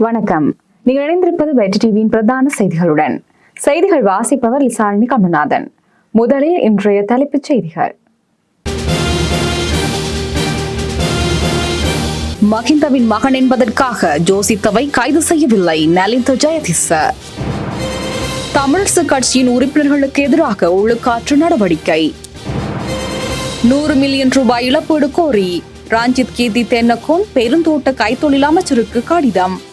வணக்கம். நீங்கள் இணைந்திருப்பது வெற்றி டிவியின் பிரதான செய்திகளுடன். செய்திகள் வாசிப்பவர் லிசாலினி கமல்நாதன். முதலில் இன்றைய தலைப்புச் செய்திகள். மகிந்தவின் மகன் என்பதற்காக ஜோசித்தவை கைது செய்யவில்லை நலிந்த ஜெயதிச தமிழரசு கட்சியின் உறுப்பினர்களுக்கு எதிராக ஒழுக்காற்று நடவடிக்கை. நூறு மில்லியன் ரூபாய் இழப்பீடு கோரி ரஞ்சித் கீர்த்தி தென்னக்கோன் பெருந்தோட்ட கைத்தொழில் அமைச்சருக்கு கடிதம்.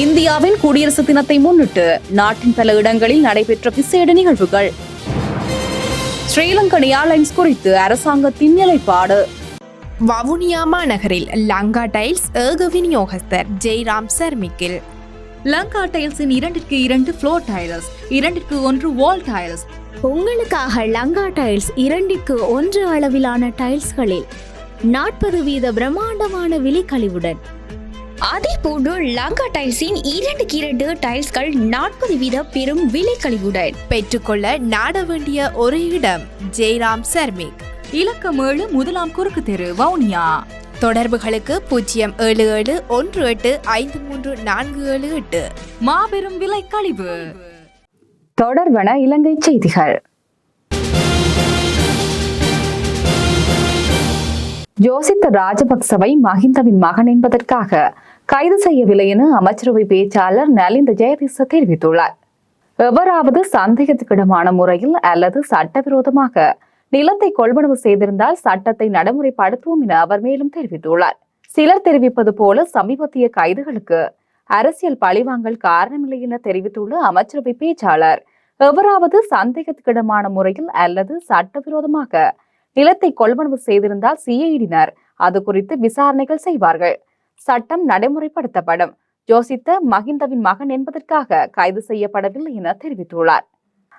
இந்தியாவின் குடியரசு தினத்தை முன்னிட்டு நாட்டின் பல இடங்களில் நடைபெற்ற விசேட நிகழ்வுகள். ஸ்ரீலங்கன் ஏர்லைன்ஸ் குறித்து அரசாங்கத்தின் நிலைப்பாடு. வவுனியா மாநகரில் லங்கா டைல்ஸ் ஏக விநியோகஸ்தர் ஜெய்ராம் சர்மிக்கில். லங்கா டைல்ஸின் இரண்டிற்கு இரண்டு ஃப்ளோர் டைல்ஸ் இரண்டிற்கு ஒன்று வால் டைல்ஸ் உங்களுக்காக லங்கா டைல்ஸ் இரண்டிற்கு ஒன்று அளவிலான டைல்ஸ்களில் நாற்பது வீத பிரம்மாண்டமான விழிக்கழிவுடன் அதே போன்று லங்கா டைல்ஸின் இரண்டுக்கு இரண்டு டைல்ஸ்கள் நாற்பது வீத பெரும் விலைக்கழிவுடன் பெற்றுக்கொள்ள நாட வேண்டிய ஒரே இடம் ஜெய்ராம் சர்மிக். இலக்கம் ஏழு முதலாம் குறுக்கு தெரு வவுனியா. தொடர்புகளுக்கு பூஜ்ஜியம் ஏழு ஏழு ஒன்று எட்டு ஐந்து மூன்று நான்கு ஏழு எட்டு. மாபெரும் விலை கழிவு. தொடர்வன இலங்கை செய்திகள். ஜோசித்த ராஜபக்சவை மஹிந்தவின் மகன் என்பதற்காக கைது செய்யவில்லை என அமைச்சரவை பேச்சாளர் நலிந்த ஜெயதிச தெரிவித்துள்ளார். எவராவது சந்தேகத்துக்கிடமான முறையில் அல்லது சட்டவிரோதமாக நிலத்தை கொள்வனவு செய்திருந்தால் சட்டத்தை நடைமுறைப்படுத்துவோம் என அவர் மேலும் தெரிவித்துள்ளார். சிலர் தெரிவிப்பது போல சமீபத்திய கைதுகளுக்கு அரசியல் பழிவாங்கல் காரணமில்லை என தெரிவித்துள்ள அமைச்சரவை பேச்சாளர் எவராவது சந்தேகத்துக்கிடமான முறையில் அல்லது சட்டவிரோதமாக நிலத்தை கொள்வனவு செய்திருந்தால் சிஐடியினர் அது குறித்து விசாரணைகள் செய்வார்கள். சட்டம் நடைமுறைப்படுத்தப்படும். ஜோசித்த மகிந்தவின் மகன் என்பதற்காக கைது செய்யப்படவில்லை என தெரிவித்துள்ளார்.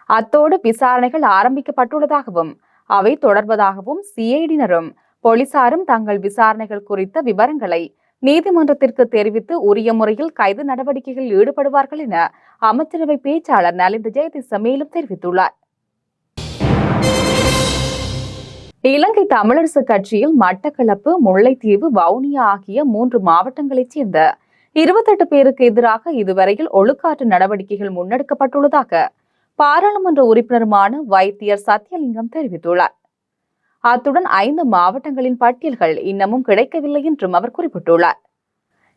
அத்தோடு விசாரணைகள் ஆரம்பிக்கப்பட்டுள்ளதாகவும் அவை தொடர்வதாகவும் சிஐடியினரும் போலீசாரும் தங்கள் விசாரணைகள் குறித்த விவரங்களை நீதிமன்றத்திற்கு தெரிவித்து உரிய முறையில் கைது நடவடிக்கைகளில் ஈடுபடுவார்கள் என அமைச்சரவை பேச்சாளர் நலிந்த ஜெயதிச மேலும் தெரிவித்துள்ளார். இலங்கை தமிழரசு கட்சியில் மட்டக்களப்பு முல்லைத்தீவு வவுனியா ஆகிய மூன்று மாவட்டங்களைச் சேர்ந்த இருபத்தெட்டு பேருக்கு எதிராக இதுவரையில் ஒழுக்காற்று நடவடிக்கைகள் முன்னெடுக்கப்பட்டுள்ளதாக பாராளுமன்ற உறுப்பினருமான வைத்தியர் சத்யலிங்கம் தெரிவித்துள்ளார். அத்துடன் ஐந்து மாவட்டங்களின் பட்டியல்கள் இன்னமும் கிடைக்கவில்லை என்றும் அவர் குறிப்பிட்டுள்ளார்.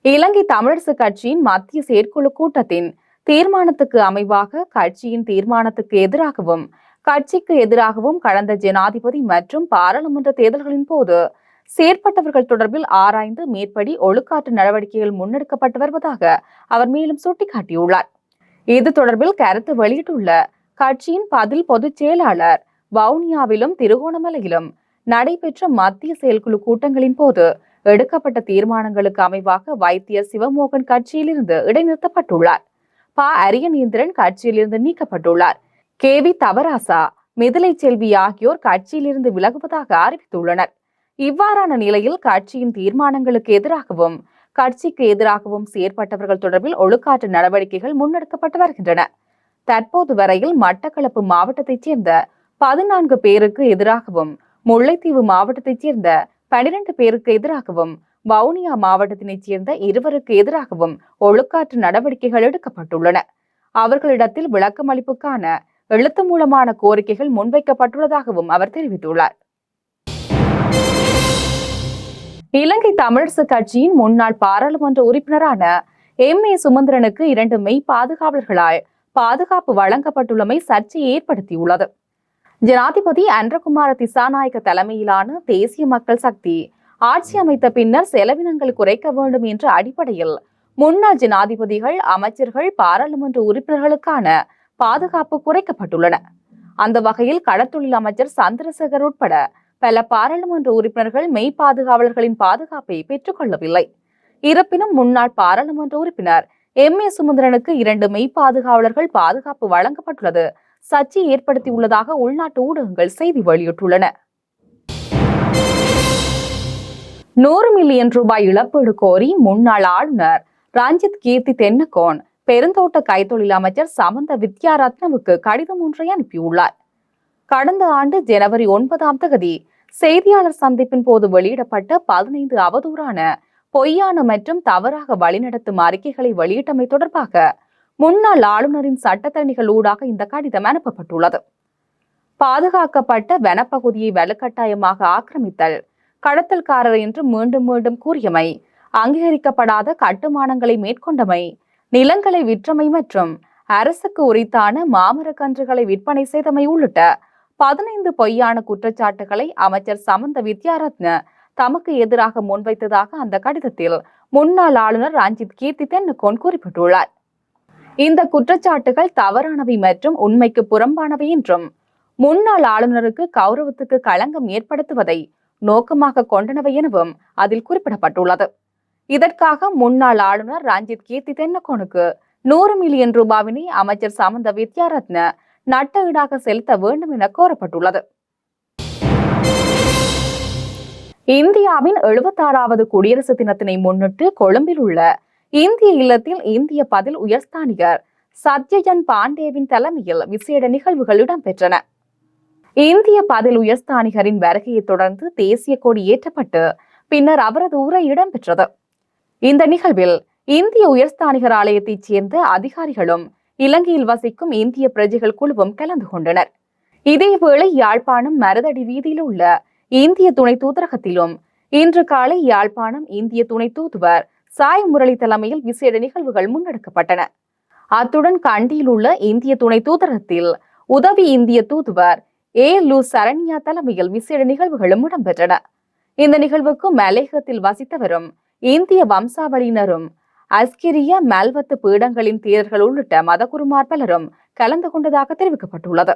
இலங்கை தமிழரசு கட்சியின் மத்திய செயற்குழு கூட்டத்தின் தீர்மானத்துக்கு அமைவாக கட்சியின் தீர்மானத்துக்கு எதிராகவும் கட்சிக்கு எதிராகவும் கடந்த ஜனாதிபதி மற்றும் பாராளுமன்ற தேர்தல்களின் போது செயற்பட்டவர்கள் தொடர்பில் ஆராய்ந்து மேற்படி ஒழுக்காற்று நடவடிக்கைகள் முன்னெடுக்கப்பட்டு வருவதாக அவர் மேலும் சுட்டிக்காட்டியுள்ளார். இது தொடர்பில் கருத்து வெளியிட்டுள்ள கட்சியின் பதில் பொதுச் செயலாளர் வவுனியாவிலும் திருகோணமலையிலும் நடைபெற்ற மத்திய செயற்குழு கூட்டங்களின் போது எடுக்கப்பட்ட தீர்மானங்களுக்கு அமைவாக வைத்தியர் சிவமோகன் கட்சியிலிருந்து இடைநிறுத்தப்பட்டுள்ளார். ப. அரியநேந்திரன் கட்சியிலிருந்து நீக்கப்பட்டுள்ளார். கே. வி. தவராசா மிதிலை செல்வி ஆகியோர் கட்சியிலிருந்து விலகுவதாக அறிவித்துள்ளனர். இவ்வாறான நிலையில் கட்சியின் தீர்மானங்களுக்கு எதிராகவும் கட்சிக்கு எதிராகவும் செயற்பட்டவர்கள் தொடர்பில் ஒழுக்காற்று நடவடிக்கைகள் முன்னெடுக்கப்பட்டு வருகின்றன. தற்போது வரையில் மட்டக்களப்பு மாவட்டத்தைச் சேர்ந்த பதினான்கு பேருக்கு எதிராகவும் முல்லைத்தீவு மாவட்டத்தைச் சேர்ந்த பனிரெண்டு பேருக்கு எதிராகவும் வவுனியா மாவட்டத்தினைச் சேர்ந்த இருவருக்கு எதிராகவும் ஒழுக்காற்று நடவடிக்கைகள் எடுக்கப்பட்டுள்ளன. அவர்களிடத்தில் விளக்கமளிப்புக்கான எழுத்து மூலமான கோரிக்கைகள் முன்வைக்கப்பட்டுள்ளதாகவும் அவர் தெரிவித்துள்ளார். இலங்கை தமிழரசு கட்சியின் முன்னாள் பாராளுமன்ற உறுப்பினரான எம். ஏ. சுமந்திரனுக்கு இரண்டு மெய் பாதுகாவலர்களால் பாதுகாப்பு வழங்கப்பட்டுள்ளமை சர்ச்சையை ஏற்படுத்தியுள்ளது. ஜனாதிபதி அன்றகுமார திசாநாயக்க தலைமையிலான தேசிய மக்கள் சக்தி ஆட்சி அமைத்த பின்னர் செலவினங்கள் குறைக்க வேண்டும் என்ற அடிப்படையில் முன்னாள் ஜனாதிபதிகள் அமைச்சர்கள் பாராளுமன்ற உறுப்பினர்களுக்கான பாதுகாப்பு குறைக்கப்பட்டுள்ளன. அந்த வகையில் கடத்தொழில் அமைச்சர் சந்திரசேகர் உட்பட பல பாராளுமன்ற உறுப்பினர்கள் மெய் பாதுகாவலர்களின் பாதுகாப்பை பெற்றுக்கொள்ளவில்லை. இருப்பினும் முன்னாள் பாராளுமன்ற உறுப்பினர் எம். ஏ. சுமந்திரனுக்கு இரண்டு மெய் பாதுகாவலர்கள் பாதுகாப்பு வழங்கப்பட்டுள்ளது. சர்ச்சை ஏற்படுத்தியுள்ளதாக உள்நாட்டு ஊடகங்கள் செய்தி வெளியிட்டுள்ளன. நூறு மில்லியன் ரூபாய் இழப்பீடு கோரி முன்னாள் ஆளுநர் ரஞ்சித் கீர்த்தி தென்னகோன் பெருந்தோட்ட கைத்தொழில் அமைச்சர் சமந்த வித்யாரத்னவுக்கு கடிதம் ஒன்றை அனுப்பியுள்ளார். கடந்த ஆண்டு ஜனவரி ஒன்பதாம் தகுதி செய்தியாளர் சந்திப்பின் போது வெளியிடப்பட்ட பதினைந்து அவதூறான பொய்யான மற்றும் தவறாக வழிநடத்தும் அறிக்கைகளை வெளியிட்டமை தொடர்பாக முன்னாள் ஆளுநரின் சட்டத்தரணிகள் ஊடாக இந்த கடிதம் அனுப்பப்பட்டுள்ளது. பாதுகாக்கப்பட்ட வனப்பகுதியை வலுக்கட்டாயமாக ஆக்கிரமித்தல் கடத்தல்காரர் என்று மீண்டும் மீண்டும் கூறியமை அங்கீகரிக்கப்படாத கட்டுமானங்களை மேற்கொண்டமை நிலங்களை விற்றமை மற்றும் அரசுக்கு உரித்தான மாமர கன்றுகளை விற்பனை செய்தமை உள்ளிட்ட பதினைந்து பொய்யான குற்றச்சாட்டுகளை அமைச்சர் சமந்த வித்யாரத்ன தமக்கு எதிராக முன்வைத்ததாக அந்த கடிதத்தில் முன்னாள் ஆளுநர் ரஞ்சித் கீர்த்தி தென்னுகோன் குறிப்பிட்டுள்ளார். இந்த குற்றச்சாட்டுகள் தவறானவை மற்றும் உண்மைக்கு புறம்பானவை என்றும் முன்னாள் ஆளுநருக்கு கௌரவத்துக்கு களங்கம் ஏற்படுத்துவதை நோக்கமாக கொண்டனவை எனவும் அதில் குறிப்பிடப்பட்டுள்ளது. இதற்காக முன்னாள் ஆளுநர் ரஞ்சித் கீர்த்தி தென்னக்கோனுக்கு நூறு மில்லியன் ரூபாவினை அமைச்சர் சமந்த வித்யாரத்ன நட்ட ஈடாக செலுத்த வேண்டும் என கோரப்பட்டுள்ளது. இந்தியாவின் எழுபத்தாறாவது குடியரசு தினத்தினை முன்னிட்டு கொழும்பில் உள்ள இந்திய இல்லத்தில் இந்திய பதில் உயர்ஸ்தானிகர் சத்யஜன் பாண்டேவின் தலைமையில் விசேட நிகழ்வுகள் இடம்பெற்றன. இந்திய பதில் உயர்ஸ்தானிகரின் வருகையைத் தொடர்ந்து தேசிய கொடி ஏற்றப்பட்டு பின்னர் அவரது உரை இடம்பெற்றது. இந்த நிகழ்வில் இந்திய உயர்ஸ்தானிகர் ஆலயத்தைச் சேர்ந்த அதிகாரிகளும் இலங்கையில் வசிக்கும் இந்திய பிரஜைகள் குழுவும் கலந்து கொண்டனர். இதேவேளை யாழ்ப்பாணம் மரதடி வீதியில் உள்ள இந்திய துணை தூதரகத்திலும் இன்று காலை யாழ்ப்பாணம் இந்திய துணை தூதுவர் சாய் முரளி தலைமையில் விசேட நிகழ்வுகள் முன்னெடுக்கப்பட்டன. அத்துடன் கண்டியில் உள்ள இந்திய துணை தூதரகத்தில் உதவி இந்திய தூதுவர் ஏ லு சரண்யா தலைமையில் விசேட நிகழ்வுகளும் இடம்பெற்றன. இந்த நிகழ்வுக்கு மலேகத்தில் வசித்தவரும் இந்திய வம்சாவளியினரும் அஸ்கிரிய மல்வத்து பீடங்களின் தீரர்கள் உள்ளிட்ட மதகுருமார் பலரும் கலந்து கொண்டதாக தெரிவிக்கப்பட்டுள்ளது.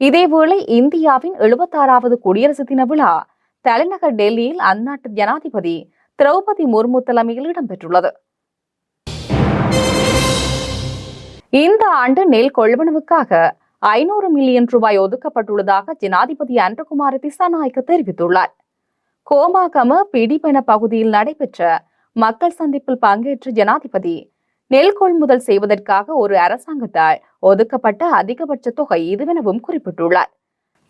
இதேவேளை இந்தியாவின் எழுபத்தாறாவது குடியரசு தின விழா தலைநகர் டெல்லியில் அந்நாட்டு ஜனாதிபதி திரௌபதி முர்மு தலைமையில் இடம்பெற்றுள்ளது. இந்த ஆண்டு நெல் கொள்வனவுக்காக ஐநூறு மில்லியன் ரூபாய் ஒதுக்கப்பட்டுள்ளதாக ஜனாதிபதி அன்றகுமார திசாநாயக்க தெரிவித்துள்ளார். கோமாகம பிடிபென பகுதியில் நடைபெற்ற மக்கள் சந்திப்பில் பங்கேற்ற ஜனாதிபதி நெல் கொள்முதல் செய்வதற்காக ஒரு அரசாங்கத்தால் ஒதுக்கப்பட்ட அதிகபட்ச தொகை இதுவெனவும் குறிப்பிட்டுள்ளார்.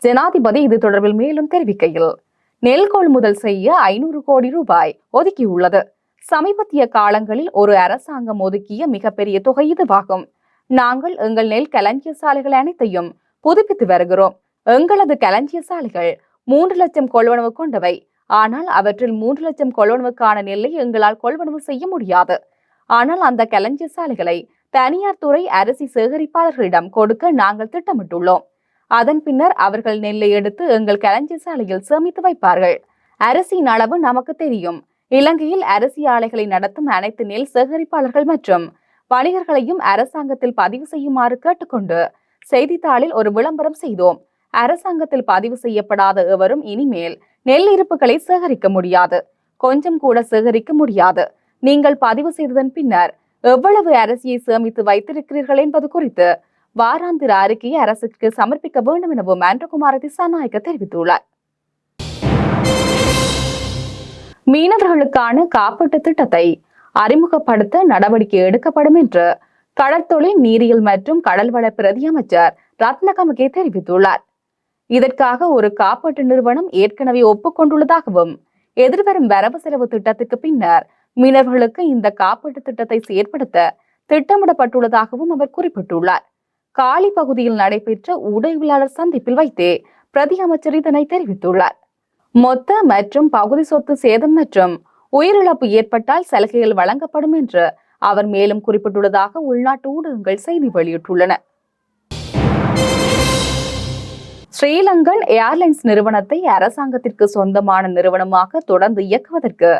ஜனாதிபதி இது தொடர்பில் மேலும் தெரிவிக்கையில் நெல் கொள்முதல் செய்ய ஐநூறு கோடி ரூபாய் ஒதுக்கியுள்ளது. சமீபத்திய காலங்களில் ஒரு அரசாங்கம் ஒதுக்கிய மிகப்பெரிய தொகை இதுவாகும். நாங்கள் எங்கள் நெல் களஞ்சிய சாலைகள் அனைத்தையும் புதுப்பித்து வருகிறோம். எங்களது களஞ்சிய சாலைகள் மூன்று லட்சம் கொள்வனவு கொண்டவை. ஆனால் அவற்றில் மூன்று லட்சம் கொள்வனவுக்கான நெல்லை எங்களால் கொள்வனவு செய்ய முடியாது. ஆனால் அந்த கலஞ்சி சாலைகளை தனியார் துறை அரிசி சேகரிப்பாளர்களிடம் கொடுக்க நாங்கள் திட்டமிட்டுள்ளோம். அதன் பின்னர் அவர்கள் நெல்லை எடுத்து எங்கள் கலஞ்சி சாலையில் சேமித்து வைப்பார்கள். அரிசியின் அளவு நமக்கு தெரியும். இலங்கையில் அரிசி ஆலைகளை நடத்தும் அனைத்து நெல் சேகரிப்பாளர்கள் மற்றும் வணிகர்களையும் அரசாங்கத்தில் பதிவு செய்யுமாறு கேட்டுக்கொண்டு செய்தித்தாளில் ஒரு விளம்பரம் செய்தோம். அரசாங்கத்தில் பதிவு செய்யப்படாத எவரும் இனிமேல் நெல் இருப்புகளை சேகரிக்க முடியாது. கொஞ்சம் கூட சேகரிக்க முடியாது. நீங்கள் பதிவு செய்ததன் பின்னர் எவ்வளவு அரிசியை சேமித்து வைத்திருக்கிறீர்கள் என்பது குறித்து வாராந்திர அறிக்கையை அரசுக்கு சமர்ப்பிக்க வேண்டும் எனவும் ஆண்டகுமார திசாநாயக்க தெரிவித்துள்ளார். மீனவர்களுக்கான காப்பீட்டு திட்டத்தை அறிமுகப்படுத்த நடவடிக்கை எடுக்கப்படும் என்று கடற்தொழில் நீரியல் மற்றும் கடல்வள பிரதி அமைச்சர் ரத்னகமகே தெரிவித்துள்ளார். இதற்காக ஒரு காப்பீட்டு நிறுவனம் ஏற்கனவே ஒப்புக்கொண்டுள்ளதாகவும் எதிர்வரும் வரவு செலவு திட்டத்துக்கு பின்னர் மீனவர்களுக்கு இந்த காப்பீட்டு திட்டத்தை செயற்படுத்த திட்டமிடப்பட்டுள்ளதாகவும் அவர் குறிப்பிட்டுள்ளார். காலி பகுதியில் நடைபெற்ற ஊடகவியலாளர் சந்திப்பில் வைத்தே பிரதி அமைச்சர் இதனை தெரிவித்துள்ளார். மொத்த மற்றும் பகுதி சொத்து சேதம் மற்றும் உயிரிழப்பு ஏற்பட்டால் சலுகைகள் வழங்கப்படும் என்று அவர் மேலும் குறிப்பிட்டுள்ளதாக உள்நாட்டு ஊடகங்கள் செய்தி வெளியிட்டுள்ளன. ஸ்ரீலங்கன் ஏர்லைன்ஸ் நிறுவனத்தை அரசாங்கத்திற்கு சொந்தமான நிறுவனமாக தொடர்ந்து இயக்குவதற்கு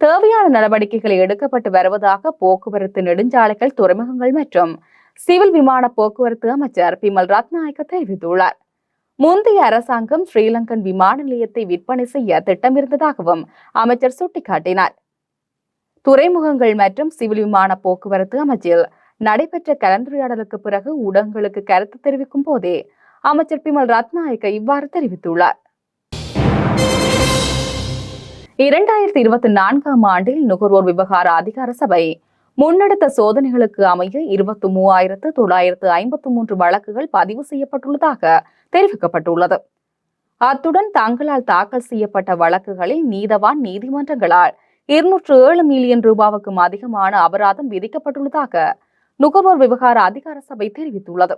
தேவையான நடவடிக்கைகள் எடுக்கப்பட்டு வருவதாக போக்குவரத்து நெடுஞ்சாலைகள் துறைமுகங்கள் மற்றும் சிவில் விமான போக்குவரத்து அமைச்சர் பிமல் ரத்நாயக்க தெரிவித்துள்ளார். முந்தைய அரசாங்கம் ஸ்ரீலங்கன் விமான நிலையத்தை விற்பனை செய்ய திட்டமிருந்ததாகவும் அமைச்சர் சுட்டிக்காட்டினார். துறைமுகங்கள் மற்றும் சிவில் விமான போக்குவரத்து அமைச்சில் நடைபெற்ற கலந்துரையாடலுக்கு பிறகு ஊடகங்களுக்கு கருத்து தெரிவிக்கும் போதே அமைச்சர் பிமல் ரத்நாயக்க இவ்வாறு தெரிவித்துள்ளார். இரண்டாயிரத்தி இருபத்தி நான்காம் ஆண்டில் நுகர்வோர் விவகார அதிகார சபை முன்னெடுத்த சோதனைகளுக்கு அமைய இருபத்தி மூவாயிரத்து தொள்ளாயிரத்து ஐம்பத்து மூன்று வழக்குகள் பதிவு செய்யப்பட்டுள்ளதாக தெரிவிக்கப்பட்டுள்ளது. அத்துடன் தங்களால் தாக்கல் செய்யப்பட்ட வழக்குகளில் நீதவான் நீதிமன்றங்களால் இருநூற்று ஏழு மில்லியன் ரூபாவுக்கும் அதிகமான அபராதம் விதிக்கப்பட்டுள்ளதாக நுகர்வோர் விவகார அதிகார சபை தெரிவித்துள்ளது.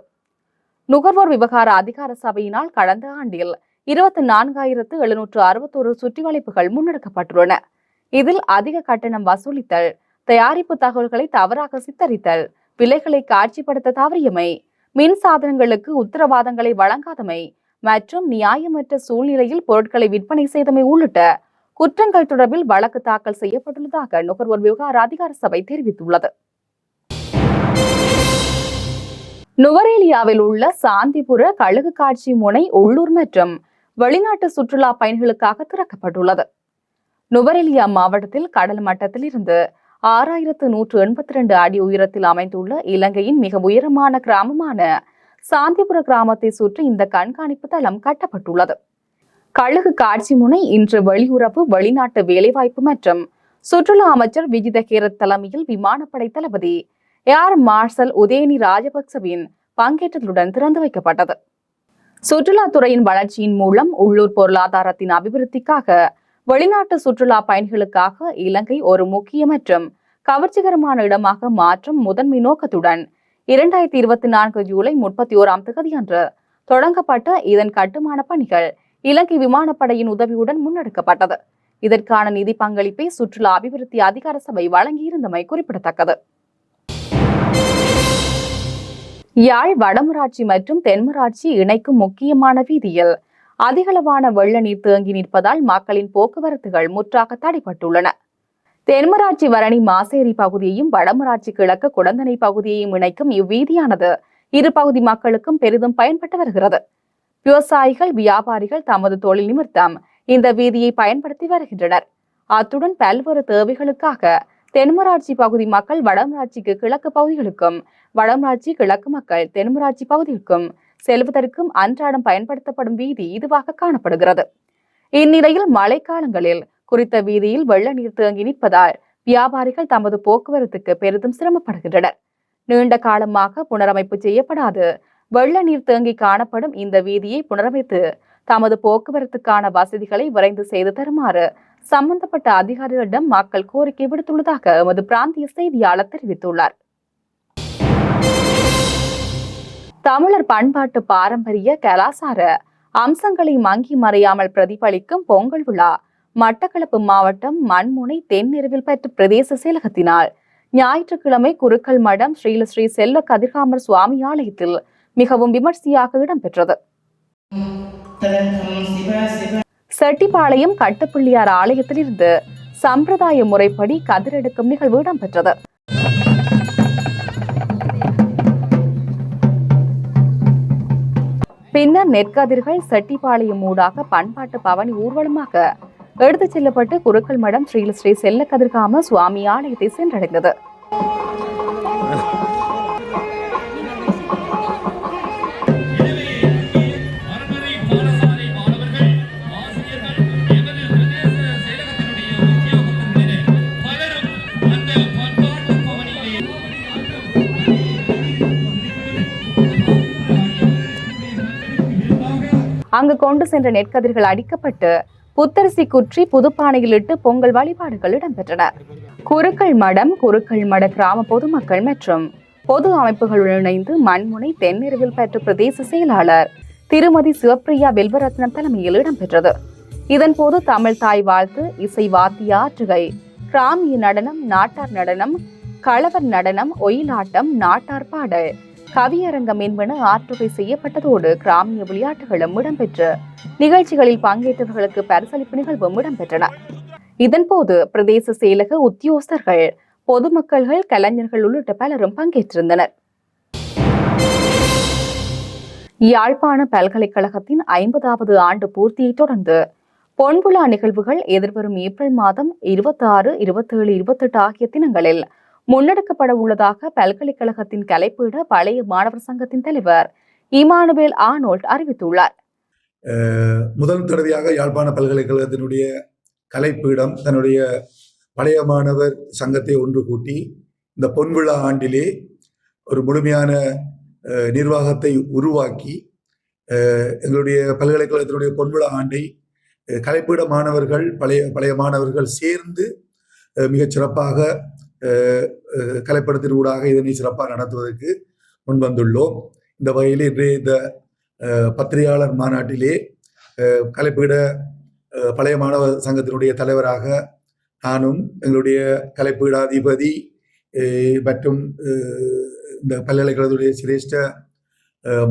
நுகர்வோர் விவகார அதிகார சபையினால் கடந்த ஆண்டில் இருபத்தி நான்காயிரத்து எழுநூற்று அறுபத்தோரு சுற்றிவளைப்புகள் முன்னெடுக்கப்பட்டுள்ளன. இதில் அதிக கட்டணம் வசூலித்தல் தயாரிப்பு தகவல்களை தவறாக சித்தரித்தல் விலைகளை காட்சிப்படுத்த தவறியமை மின் சாதனங்களுக்கு உத்தரவாதங்களை வழங்காதமை மற்றும் நியாயமற்ற சூழ்நிலையில் பொருட்களை விற்பனை செய்தமை உள்ளிட்ட குற்றங்கள் தொடர்பில் வழக்கு தாக்கல் செய்யப்பட்டுள்ளதாக நுகர்வோர் விவகார அதிகார சபை தெரிவித்துள்ளது. நுவரேலியாவில் உள்ள சாந்திபுர கழுகு காட்சி முனை உள்ளூர் மற்றும் வெளிநாட்டு சுற்றுலா பயணிகளுக்காக திறக்கப்பட்டுள்ளது. நுவரெலியா மாவட்டத்தில் கடல் மட்டத்தில் இருந்து ஆறாயிரத்து நூற்று எண்பத்தி ரெண்டு அடி உயரத்தில் அமைந்துள்ள இலங்கையின் மிக உயரமான கிராமமான சாந்திபுர கிராமத்தை சுற்றி இந்த கண்காணிப்பு தளம் கட்டப்பட்டுள்ளது. கழுகு காட்சி முனை இன்று வெளியுறவு வெளிநாட்டு வேலைவாய்ப்பு மற்றும் சுற்றுலா அமைச்சர் விஜித கேரத் தலைமையில் விமானப்படை தளபதி ஏர் மார்ஷல் உதயனி ராஜபக்சவின் பங்கேற்றதுடன் திறந்து வைக்கப்பட்டது. சுற்றுலாத்துறையின் வளர்ச்சியின் மூலம் உள்ளூர் பொருளாதாரத்தின் அபிவிருத்திக்காக வெளிநாட்டு சுற்றுலா பயணிகளுக்காக இலங்கை ஒரு முக்கிய மற்றும் கவர்ச்சிகரமான இடமாக மாற்றும் முதன்மை நோக்கத்துடன் இரண்டாயிரத்தி இருபத்தி நான்கு ஜூலை முப்பத்தி ஓராம் தேதியன்று தொடங்கப்பட்ட இதன் கட்டுமான பணிகள் இலங்கை விமானப்படையின் உதவியுடன் முன்னெடுக்கப்பட்டது. இதற்கான நிதி பங்களிப்பை சுற்றுலா அபிவிருத்தி அதிகார சபை வழங்கியிருந்தமை குறிப்பிடத்தக்கது. யாழ் வடமராட்சி மற்றும் தென்மராட்சி இணைக்கும் முக்கியமான வீதியில் அதிகளவான வெள்ள நீர் தேங்கி நிற்பதால் மக்களின் போக்குவரத்துகள் முற்றாக தடைப்பட்டுள்ளன தென்மராட்சி வரணி மாசேரி பகுதியையும் வடமராட்சி கிழக்கு குடந்தனை பகுதியையும் இணைக்கும் இவ்வீதியானது இரு பகுதி மக்களுக்கும் பெரிதும் பயன்பட்டு வருகிறது. விவசாயிகள் வியாபாரிகள் தமது தொழில் நிமித்தம் இந்த வீதியை பயன்படுத்தி வருகின்றனர். அத்துடன் பல்வேறு தேவைகளுக்காக தென்மராட்சி பகுதி மக்கள் வடமராட்சிக்கு கிழக்கு பகுதிகளுக்கும் வடமராட்சி கிழக்கு மக்கள் தென்மராட்சி பகுதிக்கும் செல்வதற்கும் அன்றாடம் பயன்படுத்தப்படும் வீதி இதுவாக காணப்படுகிறது. இந்நிலையில் மழைக்காலங்களில் குறித்த வீதியில் வெள்ள நீர் தேங்கி நிற்பதால் வியாபாரிகள் தமது போக்குவரத்துக்கு பெரிதும் சிரமப்படுகின்றனர். நீண்ட காலமாக புனரமைப்பு செய்யப்படாது. வெள்ள நீர் தேங்கி காணப்படும் இந்த வீதியை புனரமைத்து தமது போக்குவரத்துக்கான வசதிகளை விரைந்து செய்து தருமாறு சம்பந்தப்பட்ட அதிகாரிகளிடம் மக்கள் கோரிக்கை விடுத்துள்ளதாக எமது பிராந்திய செய்தியாளர் தெரிவித்துள்ளார். தமிழர் பண்பாட்டு பாரம்பரிய கலாசார அம்சங்களை மங்கி மறையாமல் பிரதிபலிக்கும் பொங்கல் விழா மட்டக்களப்பு மாவட்டம் மண்முனை தென்னிரவில் பெற்ற பிரதேச செயலகத்தினால் ஞாயிற்றுக்கிழமை குருக்கள் மடம் ஸ்ரீல ஸ்ரீ செல்ல கதிர்காமர் சுவாமி ஆலயத்தில் மிகவும் விமர்சையாக இடம்பெற்றது. செட்டிப்பாளையம் கட்டுப்பிள்ளையார் ஆலயத்திலிருந்து சம்பிரதாய முறைப்படி கதிரெடுக்கும் நிகழ்வு இடம்பெற்றது. பின்னர் நெற்கதிர்கள் செட்டிப்பாளையம் ஊடாக பண்பாட்டு பவனி ஊர்வலமாக எடுத்துச் செல்லப்பட்டு குருக்கள் மடம் ஸ்ரீ ஸ்ரீ செல்ல கதிர்காம சுவாமி ஆலயத்தை சென்றடைந்தது. அங்கு கொண்டு சென்ற நெற்கதிர்கள் அடிக்கப்பட்டு புத்தரிசி குற்றி புதுப்பானையில் இட்டு பொங்கல் வழிபாடுகள் இடம்பெற்றன. குருக்கள் மடம் குருக்கள் மட கிராம பொதுமக்கள் மற்றும் பொது அமைப்புகளுடன் இணைந்து மண்முனை தென்னிரவில் பெற்ற பிரதேச செயலாளர் திருமதி சிவப்பிரியா வெல்வரத்னம் தலைமையில் இடம்பெற்றது. இதன்போது தமிழ் தாய் வாழ்த்து இசை வாத்திய ஆற்றுகை கிராமிய நடனம் நாட்டார் நடனம் களவர் நடனம் ஒயிலாட்டம் நாட்டார் பாடல் கவியரங்கம் என்பன ஆற்றுகை செய்யப்பட்டதோடு கிராமிய விளையாட்டுகளும் இடம்பெற்று நிகழ்ச்சிகளில் பங்கேற்றவர்களுக்கு பரிசளிப்பு நிகழ்வும் இடம்பெற்றன. இதன்போது பிரதேச செயலக உத்தியோகஸ்தர்கள் பொதுமக்கள்கள் கலைஞர்கள் உள்ளிட்ட பலரும் பங்கேற்றிருந்தனர். யாழ்ப்பாண பல்கலைக்கழகத்தின் ஐம்பதாவது ஆண்டு பூர்த்தியை தொடர்ந்து பொன்விழா நிகழ்வுகள் எதிர்வரும் ஏப்ரல் மாதம் இருபத்தி ஆறு இருபத்தேழு இருபத்தெட்டு ஆகிய தினங்களில் முன்னெடுக்கப்பட உள்ளதாக பல்கலைக்கழகத்தின் கலைப்பீட பழைய மாணவர் சங்கத்தின் தலைவர் இமானுவேல் ஆனோல்ட் அறிவித்துள்ளார். முதல் தடவையாக யாழ்ப்பாண பல்கலைக்கழகத்தினுடைய கலைப்பீடம் தன்னுடைய பழைய மாணவர் சங்கத்தை ஒன்று கூட்டி இந்த பொன்விழா ஆண்டிலே ஒரு முழுமையான நிர்வாகத்தை உருவாக்கி எங்களுடைய பல்கலைக்கழகத்தினுடைய பொன்விழா ஆண்டை கலைப்பீட மாணவர்கள் பழைய பழைய மாணவர்கள் சேர்ந்து மிகச் சிறப்பாக கலைப்படத்தின் ஊடாக இதனை சிறப்பாக நடத்துவதற்கு முன்வந்துள்ளோம். இந்த வகையில் இன்றைய இந்த பத்திரிகையாளர் மாநாட்டிலே கலைப்பீட பழைய மாணவர் சங்கத்தினுடைய தலைவராக நானும் எங்களுடைய கலைப்பீடாதிபதி மற்றும் இந்த பல்கலைக்கழகத்துடைய சிரேஷ்ட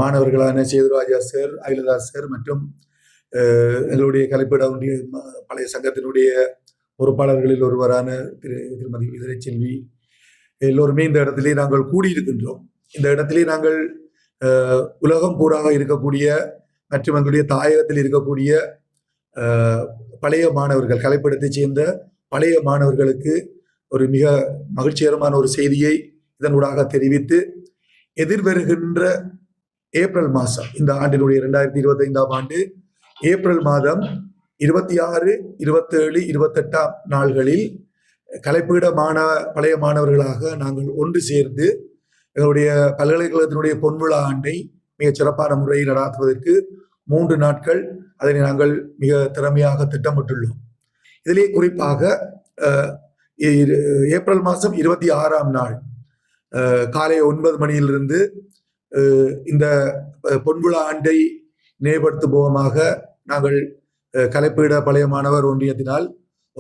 மாணவர்களான சேதுராஜா சார் அகிலதா சார் மற்றும் எங்களுடைய கலைப்பீட பழைய சங்கத்தினுடைய பொறுப்பாளர்களில் ஒருவரான திரு திருமதி விதிரை செல்வி எல்லோருமே இந்த இடத்திலே நாங்கள் கூடியிருக்கின்றோம். இந்த இடத்திலே நாங்கள் உலகம் பூராக இருக்கக்கூடிய மற்றும் எங்களுடைய தாயகத்தில் இருக்கக்கூடிய பழைய மாணவர்கள் கலைப்படத்தைச் சேர்ந்த பழைய மாணவர்களுக்கு ஒரு மிக மகிழ்ச்சிகரமான ஒரு செய்தியை இதனூடாக தெரிவித்து எதிர்வருகின்ற ஏப்ரல் மாதம் இந்த ஆண்டினுடைய இரண்டாயிரத்தி இருபத்தைந்தாம் ஆண்டு ஏப்ரல் மாதம் இருபத்தி ஆறு இருபத்தேழு இருபத்தெட்டாம் நாள்களில் கலைப்பீட மாணவ பழைய மாணவர்களாக நாங்கள் ஒன்று சேர்ந்து எங்களுடைய பல்கலைக்கழகத்தினுடைய பொன்விழா ஆண்டை மிகச் சிறப்பான முறையில் நடாத்துவதற்கு மூன்று நாட்கள் அதனை நாங்கள் மிக திறமையாக திட்டமிட்டுள்ளோம். இதிலே குறிப்பாக இரு- ஏப்ரல் மாதம் இருபத்தி ஆறாம் நாள் காலை ஒன்பது மணியிலிருந்து இந்த பொன்விழா ஆண்டை நினைவுபடுத்தும் முகமாக நாங்கள் கலைப்பீட பழைய மாணவர் ஒன்றியத்தினால்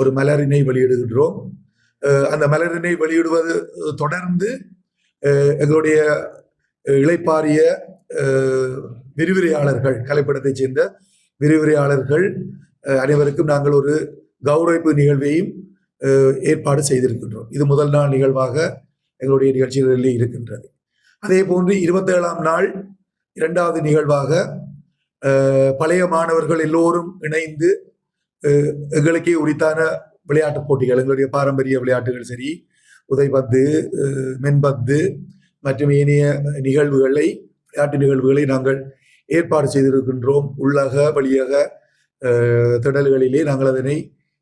ஒரு மலரினை வெளியிடுகின்றோம். அந்த மலரினை வெளியிடுவது தொடர்ந்து எங்களுடைய இளைப்பாரிய விரிவிரையாளர்கள் விரிவுரையாளர்கள் கலைப்படத்தைச் சேர்ந்த விரிவுரையாளர்கள் அனைவருக்கும் நாங்கள் ஒரு கௌரவிப்பு நிகழ்வையும் ஏற்பாடு செய்திருக்கின்றோம். இது முதல் நாள் நிகழ்வாக எங்களுடைய நிகழ்ச்சிகளில் இருக்கின்றது. அதே போன்று இருபத்தேழாம் நாள் இரண்டாவது நிகழ்வாக பழைய மாணவர்கள் எல்லோரும் இணைந்து எங்களுக்கே உரித்தான விளையாட்டுப் போட்டிகள் எங்களுடைய பாரம்பரிய விளையாட்டுகள் சரி உதைபந்து மென்பந்து மற்றும் ஏனைய நிகழ்வுகளை விளையாட்டு நிகழ்வுகளை நாங்கள் ஏற்பாடு செய்திருக்கின்றோம். உள்ளக வழியக திடல்களிலே நாங்கள் அதனை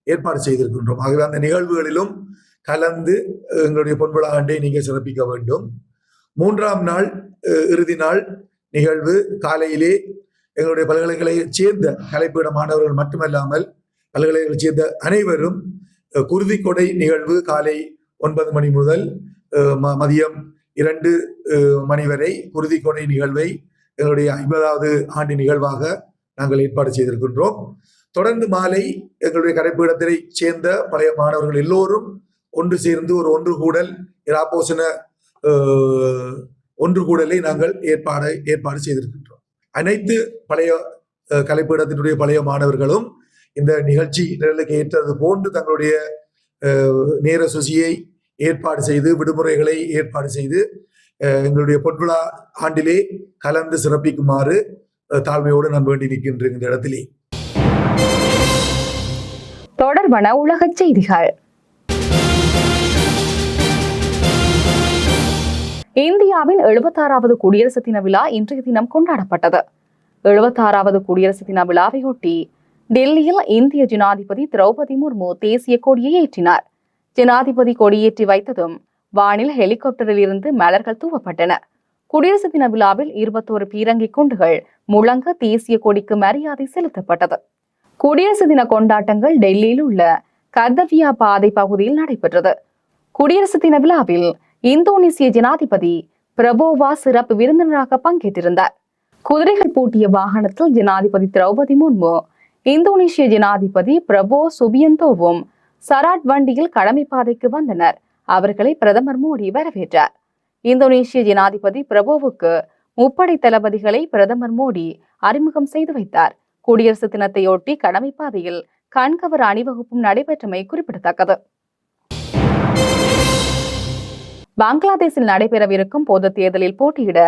ஏற்பாடு செய்திருக்கின்றோம். ஆகவே அந்த நிகழ்வுகளிலும் கலந்து எங்களுடைய பொன்விழா ஆண்டை நீங்கள் சிறப்பிக்க வேண்டும். மூன்றாம் நாள் இறுதி நாள் நிகழ்வு. காலையிலே எங்களுடைய பல்கலைக்கழகத்தைச் சேர்ந்த கலைப்பீட மாணவர்கள் மட்டுமல்லாமல் பல்கலைக்கழகத்தைச் சேர்ந்த அனைவரும் குருதிக்கொடை நிகழ்வு காலை ஒன்பது மணி முதல் மதியம் இரண்டு மணி வரை குருதிக்கொடை நிகழ்வை எங்களுடைய ஐம்பதாவது ஆண்டு நிகழ்வாக நாங்கள் ஏற்பாடு செய்திருக்கின்றோம். தொடர்ந்து மாலை எங்களுடைய கரைப்பீடத்தை சேர்ந்த பழைய மாணவர்கள் எல்லோரும் ஒன்று சேர்ந்து ஒரு ஒன்று கூடல் இராப்போசன ஒன்று கூடலை நாங்கள் ஏற்பாடு ஏற்பாடு செய்திருக்கின்றோம். அனைத்து பழைய கலைப்பீடத்தினுடைய பழைய மாணவர்களும் இந்த நிகழ்ச்சி நிழலுக்கு ஏற்றது போன்று தங்களுடைய அஹ், நேர சுசியை ஏற்பாடு செய்து விடுமுறைகளை ஏற்பாடு செய்து எங்களுடைய பொன்விழா ஆண்டிலே கலந்து சிறப்பிக்குமாறு தாழ்மையோடு நான் வேண்டி நிற்கின்றேன் இந்த இடத்திலே. தொடர்பான உலகச் செய்திகள். இந்தியாவின் எழுபத்தாறாவது குடியரசு தின விழா இன்றைய தினம் கொண்டாடப்பட்டது. எழுபத்தாறாவது குடியரசு தின விழாவையொட்டி டெல்லியில் இந்திய ஜனாதிபதி திரௌபதி முர்மு தேசிய கொடியை ஏற்றினார். ஜனாதிபதி கொடியேற்றி வைத்ததும் வானில் ஹெலிகாப்டரில் இருந்து மலர்கள் தூவப்பட்டன. குடியரசு தின விழாவில் இருபத்தோரு பீரங்கி குண்டுகள் முழங்க தேசிய கொடிக்கு மரியாதை செலுத்தப்பட்டது. குடியரசு தின கொண்டாட்டங்கள் டெல்லியில் உள்ள கர்தவியா பாதை பகுதியில் நடைபெற்றது. குடியரசு தின விழாவில் இந்தோனேசிய ஜனாதிபதி பிரபோவா சிறப்பு விருந்தினராக பங்கேற்றிருந்தார். குதிரைகள் பூட்டிய வாகனத்தில் ஜனாதிபதி திரௌபதி முர்மு இந்தோனேசிய ஜனாதிபதி பிரபோ சுபியந்தோவும் சராட் வண்டியில் கடமை பாதைக்கு வந்தனர். அவர்களை பிரதமர் மோடி வரவேற்றார். இந்தோனேசிய ஜனாதிபதி பிரபோவுக்கு முப்படை தளபதிகளை பிரதமர் மோடி அறிமுகம் செய்து வைத்தார். குடியரசு தினத்தையொட்டி கடமை பாதையில் கண்கவர் அணிவகுப்பும் நடைபெற்றமை குறிப்பிடத்தக்கது. பங்களாதேஷில் நடைபெறவிருக்கும் பொது தேர்தலில் போட்டியிட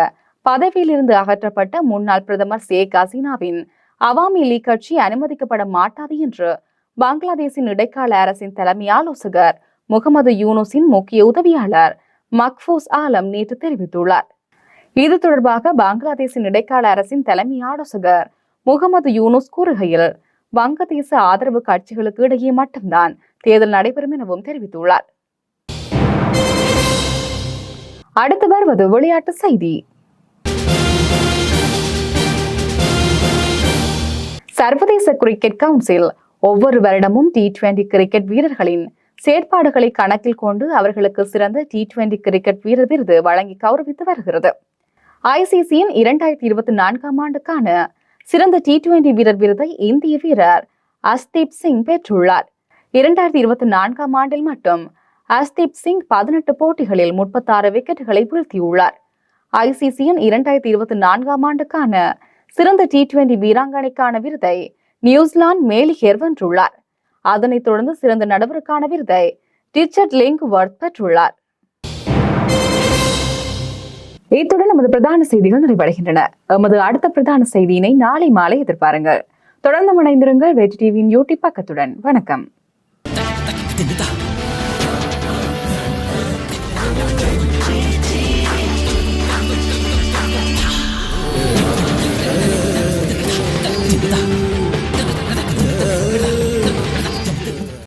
பதவியிலிருந்து அகற்றப்பட்ட முன்னாள் பிரதமர் ஷேக் ஹசீனாவின் அவாமி லீக் கட்சி அனுமதிக்கப்பட மாட்டாது என்று பங்களாதேஷின் இடைக்கால அரசின் தலைமை ஆலோசகர் முகமது யூனுஸின் முக்கிய உதவியாளர் மக்ஃபூஸ் ஆலம் நேற்று தெரிவித்துள்ளார். இது தொடர்பாக பங்களாதேஷின் இடைக்கால அரசின் தலைமை ஆலோசகர் முகமது யூனுஸ் கூறுகையில் வங்கதேச ஆதரவு கட்சிகளுக்கு இடையே மட்டும்தான் தேர்தல் நடைபெறும் எனவும் தெரிவித்துள்ளார். அடுத்து வருவது விளையாட்டு செய்தி. சர்வதேச கிரிக்கெட் கவுன்சில் ஒவ்வொரு வருடமும் டி டுவெண்டி கிரிக்கெட் வீரர்களின் செயற்பாடுகளை கணக்கில் கொண்டு அவர்களுக்கு சிறந்த டி டுவெண்டி கிரிக்கெட் வீரர் விருது வழங்கி கௌரவித்து வருகிறது. ஐசிசியின் இரண்டாயிரத்தி இருபத்தி நான்காம் ஆண்டுக்கான சிறந்த டி டுவெண்டி வீரர் விருதை இந்திய வீரர் அஸ்தீப் சிங் பெற்றுள்ளார். இரண்டாயிரத்தி இருபத்தி நான்காம் ஆண்டில் மட்டும் அஸ்தீப் சிங் பதினெட்டு போட்டிகளில் முப்பத்தாறு விக்கெட்டுகளை வீழ்த்தியுள்ளார். ஐசிசியின் இரண்டாயிரத்தி இருபத்தி நான்காம் ஆண்டுக்கான சிறந்த டி டுவெண்டி வீராங்கனைக்கான விருதை நியூசிலாந்து மேலிகேர் வென்றுள்ளார். அதனைத் தொடர்ந்து சிறந்த நடுவருக்கான விருதை ரிச்சர்ட் லிங்க்வர்த் பெற்றுள்ளார். இத்துடன் நமது பிரதான செய்திகள் நிறைவடைகின்றன. எமது அடுத்த பிரதான செய்தியினை நாளை மாலை எதிர்பாருங்கள். தொடர்ந்து இணைந்திருங்கள் வெற்றி டிவியின் யூடியூப் பக்கத்துடன். வணக்கம். 기도하다.